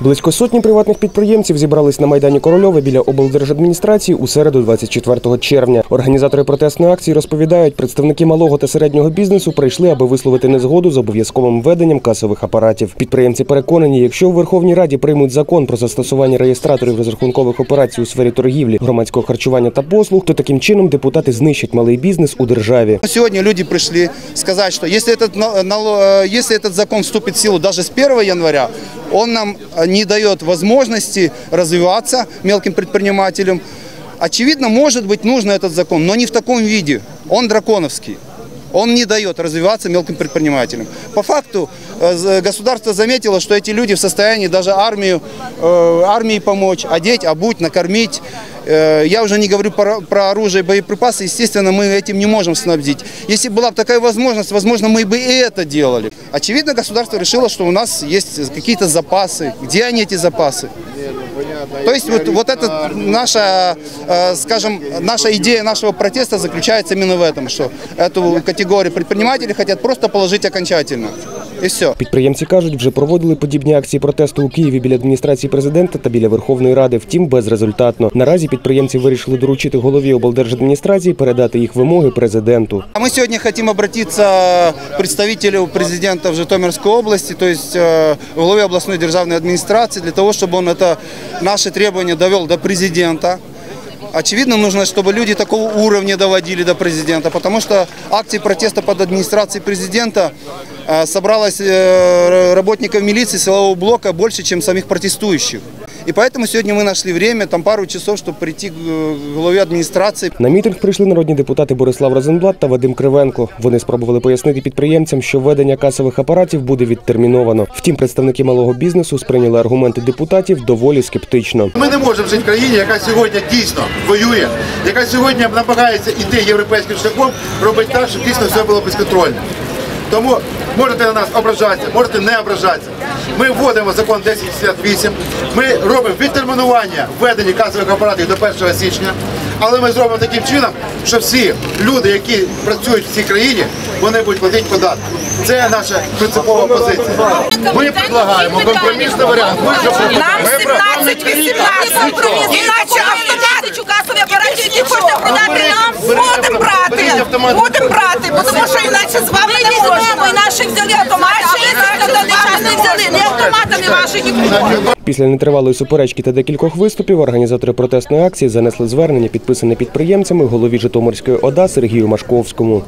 Близько сотні приватних підприємців зібрались на майдані Корольове біля облдержадміністрації у середу, 24 червня. Організатори протестної акції розповідають, представники малого та середнього бізнесу прийшли, аби висловити незгоду з обов'язковим введенням касових апаратів. Підприємці переконані, якщо в Верховній Раді приймуть закон про застосування реєстраторів розрахункових операцій у сфері торгівлі, громадського харчування та послуг, то таким чином депутати знищать малий бізнес у державі. Сегодня люди пришли сказать, что если этот, на- нало- э, если этот закон вступит в силу даже с 1 января, он нам э, не дает возможности развиваться мелким предпринимателям. Очевидно, может быть, нужен этот закон, но не в таком виде. Он драконовский. Он не дает развиваться мелким предпринимателям. По факту э, государство заметило, что эти люди в состоянии даже армию, э, армии помочь, одеть, обуть, накормить. Э, Я уже не говорю про, про оружие и боеприпасы. Естественно, мы этим не можем снабдить. Если была бы такая возможность, возможно, мы бы и это делали. Очевидно, государство решило, что у нас есть какие-то запасы. Где они, эти запасы? То есть вот, вот это наша, э, скажем, наша идея нашего протеста заключается именно в этом, что эту категорию предпринимателей хотят просто положить окончательно. И все. Підприємці кажуть, вже проводили подібні акції протесту у Києві біля адміністрації президента та біля Верховної Ради. Втім, безрезультатно. Наразі підприємці вирішили доручити голові облдержадміністрації передати їх вимоги президенту. А мы сегодня хотим обратиться к представителю президента в Житомирской области, то есть э, главе областной державной администрации, для того, чтобы он это наши требования довел до президента. Очевидно, нужно, чтобы люди такого уровня доводили до президента, потому что акции протеста под администрацией президента э, собралось э, работников милиции силового блока больше, чем самих протестующих. И поэтому сегодня мы нашли время, там пару часов, чтобы прийти к э, главе администрации, На мітинг прийшли народні депутати Борислав Розенблат та Вадим Кривенко. Вони спробували пояснити підприємцям, що введення касових апаратів буде відтерміновано. Втім, представники малого бізнесу сприйняли аргументи депутатів доволі скептично. Ми не можемо жити в країні, яка сьогодні дійсно воює, яка сьогодні намагається йти європейським шляхом, робить так, щоб дійсно все було безконтрольно. Тому можете на нас ображатися, можете не ображатися. Ми вводимо закон 1068, ми робимо відтермінування введення касових апаратів до 1 січня, але ми зробимо таким чином, що всі люди, які працюють в цій країні, вони будуть платити податки. Це наша принципова позиція. Ми предлагаємо компромісний варіант. Ми вже Нам 17 18 іначе автомати касові апарати, які хочете продати нам, будемо брати, будемо брати, бо тому що іначе з вами не можемо. І наші взяли автомати, а ви час не взяли, ні автомата, ні ваших, нікого. Після нетривалої суперечки та декількох виступів організатори протестної акції занесли звернення, підписане підприємцями голові Житомирської ОДА Сергію Машковському.